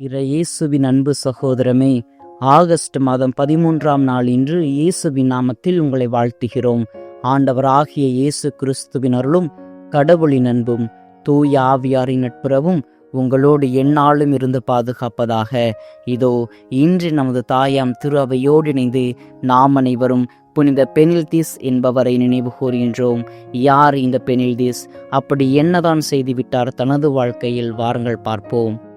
இறை இயேசுவின் அன்பு சகோதரமே ஆகஸ்ட் மாதம் பதிமூன்றாம் நாள் இன்று இயேசுவின் நாமத்தில் உங்களை வாழ்த்துகிறோம். ஆண்டவர் ஆகிய இயேசு கிறிஸ்துவின் அருளும் கடவுளின் அன்பும் தூய ஆவியாரின் நட்புறவும் உங்களோடு எந்நாளும் இருந்து பாதுகாப்பதாக. இதோ இன்று நமது தாயாம் திரு அவையோடு இணைந்து நாம் அனைவரும் புனித பெனில்தீஸ் என்பவரை நினைவு கூறுகின்றோம். யார் இந்த பெனில்தீஸ்? அப்படி என்னதான் செய்துவிட்டார் தனது வாழ்க்கையில்? வாருங்கள் பார்ப்போம்.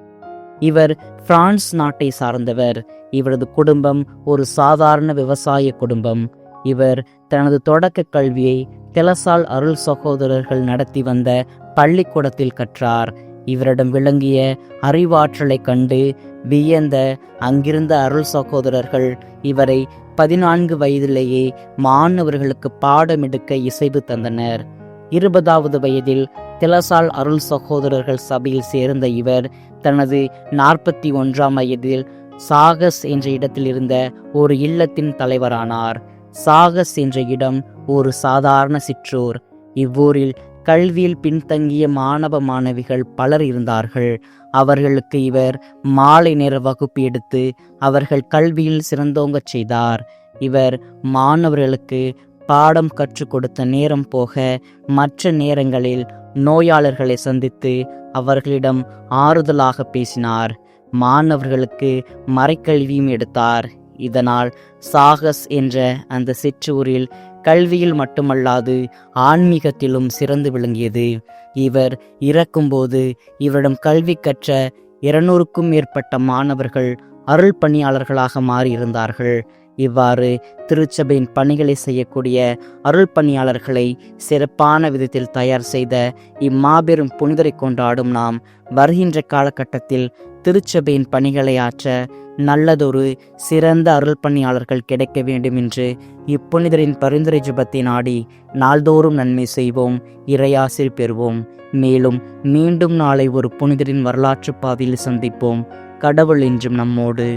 இவர் பிரான்ஸ் நாட்டை சார்ந்தவர். இவரது குடும்பம் ஒரு சாதாரண விவசாய குடும்பம். இவர் தனது தொடக்க கல்வியை திலசால் அருள் சகோதரர்கள் நடத்தி வந்த பள்ளிக்கூடத்தில் கற்றார். இவரிடம் விளங்கிய அறிவாற்றலை கண்டு வியந்த அங்கிருந்த அருள் சகோதரர்கள் இவரை பதினான்கு வயதிலேயே மாணவர்களுக்கு பாடமெடுக்க இசைவு தந்தனர். இருபதாவது வயதில் திலசால் அருள் சகோதரர்கள் சபையில் சேர்ந்த இவர் தனது நாற்பத்தி ஒன்றாம் வயதில் சாகஸ் என்ற இடத்தில் இருந்த ஒரு இல்லத்தின் தலைவரானார். சாகஸ் என்ற இடம் ஒரு சாதாரண சிற்றூர். இவ்வூரில் கல்வியில் பின்தங்கிய மாணவ மாணவிகள் பலர் இருந்தார்கள். அவர்களுக்கு இவர் மாலை நேர வகுப்பு எடுத்து அவர்கள் கல்வியில் சிறந்தோங்கச் செய்தார். இவர் மாணவர்களுக்கு பாடம் கற்றுக் கொடுத்த நேரம் போக மற்ற நேரங்களில் நோயாளர்களை சந்தித்து அவர்களிடம் ஆறுதலாக பேசினார். மாணவர்களுக்கு மறைக்கல்வியும் எடுத்தார். இதனால் சாகஸ் என்ற அந்த சிற்றூரில் கல்வியில் மட்டுமல்லாது ஆன்மீகத்திலும் சிறந்து விளங்கியது. இவர் இறக்கும்போது இவரிடம் கல்வி கற்ற இருநூறுக்கும் மேற்பட்ட மாணவர்கள் அருள் பணியாளர்களாக மாறியிருந்தார்கள். இவ்வாறு திருச்சபையின் பணிகளை செய்யக்கூடிய அருள் பணியாளர்களை சிறப்பான விதத்தில் தயார் செய்த இம்மாபெரும் புனிதரை கொண்டாடும் நாம் வருகின்ற காலகட்டத்தில் திருச்சபையின் பணிகளை ஆற்ற நல்லதொரு சிறந்த அருள் பணியாளர்கள் கிடைக்க வேண்டும் என்று இப்புனிதரின் பரிந்துரை ஜபத்தை நாடி நாள்தோறும் நன்மை செய்வோம் இறையாசிர் பெறுவோம். மேலும் மீண்டும் நாளை ஒரு புனிதரின் வரலாற்று பாதையில் சந்திப்போம். கடவுள் என்றும் நம்மோடு.